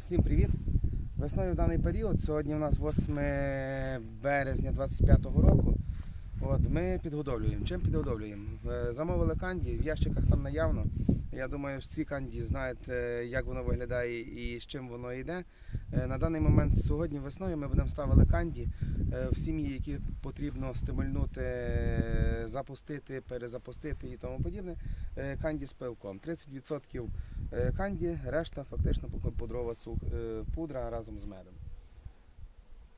Всім привіт! Весною в даний період, сьогодні у нас 8 березня 25-го року. От, ми підготовлюємо. Чим підготовлюємо? Е, Замовили канді, в ящиках там наявно. Я думаю, що всі канді знають, як воно виглядає і з чим воно йде. Е, На даний момент сьогодні весною ми будемо ставили канді е, в сім'ї, які потрібно стимульнути, запустити, перезапустити і тому подібне. Канді з пилком. 30% е, канді, решта фактично пудрова цук- е, пудра разом з медом.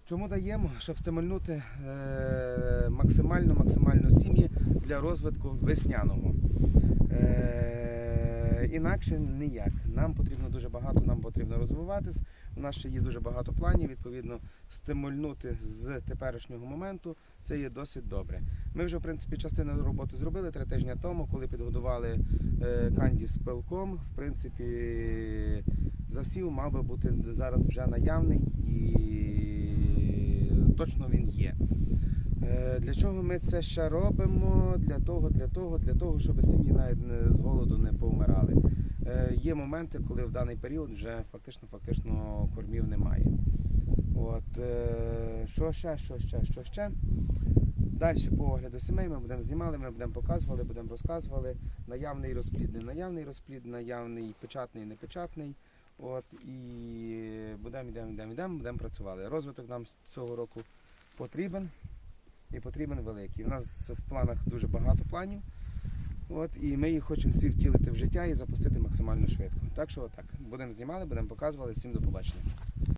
Чому даємо? Щоб стимульнути е, максимально максимально сім'ї для розвитку весняного. Е, інакше ніяк. Нам потрібно дуже багато, нам потрібно розвиватись. У нас ще є дуже багато планів. Відповідно, стимульнути з теперішнього моменту це є досить добре. Ми вже в принципі частину роботи зробили три тижні тому, коли підготували е, канді з пилком. В принципі, засів мав би бути зараз вже наявний і точно він є. Е, Для чого ми це ще робимо? Для того, для того, для того, щоб сім'ї навіть з голоду не повмирали. Е, Є моменти, коли в даний період вже фактично фактично кормів немає. От, е, що ще, що ще, що ще? Далі по огляду сімей ми будемо знімали, ми будемо показували, будемо розказували. Наявний розплід, не наявний розплід, наявний печатний, непечатний. От, і будемо, йдемо, йдемо, йдемо, будемо працювати. Розвиток нам цього року потрібен і потрібен великий. У нас в планах дуже багато планів. От, і ми їх хочемо всі втілити в життя і запустити максимально швидко. Так що отак. Будемо знімали, будемо показували. Всім до побачення.